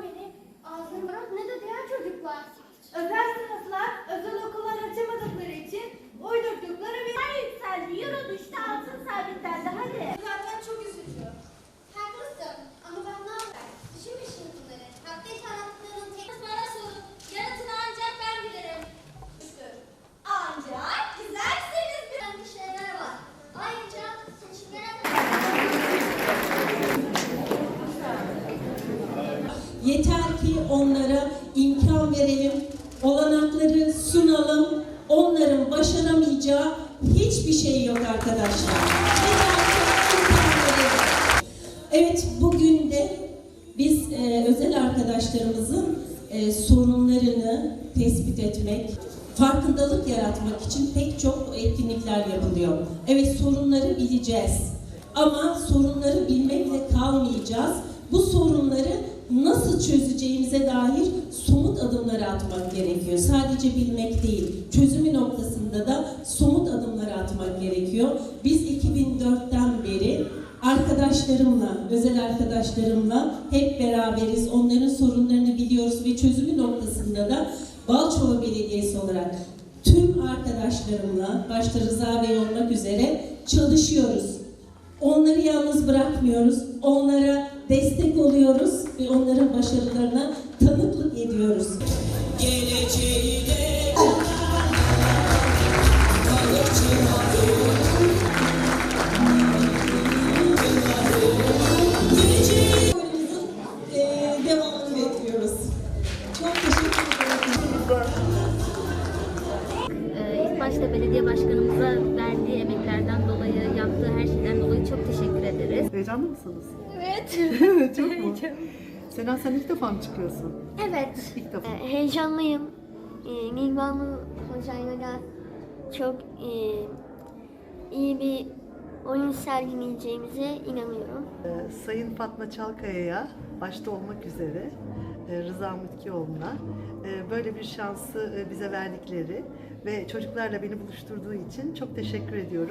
me Yeter ki onlara imkan verelim, olanakları sunalım. Onların başaramayacağı hiçbir şey yok arkadaşlar. Evet, bugün de biz e, özel arkadaşlarımızın e, sorunlarını tespit etmek, farkındalık yaratmak için pek çok etkinlikler yapılıyor. Evet, sorunları bileceğiz. Ama sorunları bilmekle kalmayacağız. Bu sorunları nasıl çözeceğimize dair somut adımları atmak gerekiyor. Sadece bilmek değil, çözümü noktasında da somut adımları atmak gerekiyor. Biz 2004'ten beri arkadaşlarımla, özel arkadaşlarımla hep beraberiz. Onların sorunlarını biliyoruz ve çözümü noktasında da Balçova Belediyesi olarak tüm arkadaşlarımla, başta Rıza Bey olmak üzere çalışıyoruz. Onları yalnız bırakmıyoruz. Onlara destek oluyoruz ve onların başarılarına tanıklık ediyoruz. Teşekkür ederim. Ee, İlk başta belediye başkanımıza verdiği emeklerden dolayı, yaptığı her şeyden dolayı çok teşekkür. Heyecanlı mısınız? Evet. Evet, çok mu? Sena sen ilk defa mı çıkıyorsun? Evet. İlk defa. Ee, heyecanlıyım. Ee, Nilbanu Hoca'yla da çok e, iyi bir oyun sergileyeceğimize inanıyorum. Ee, Sayın Fatma Çalkaya'ya başta olmak üzere e, Rıza Mutkioğlu'na e, böyle bir şansı e, bize verdikleri ve çocuklarla beni buluşturduğu için çok teşekkür ediyorum.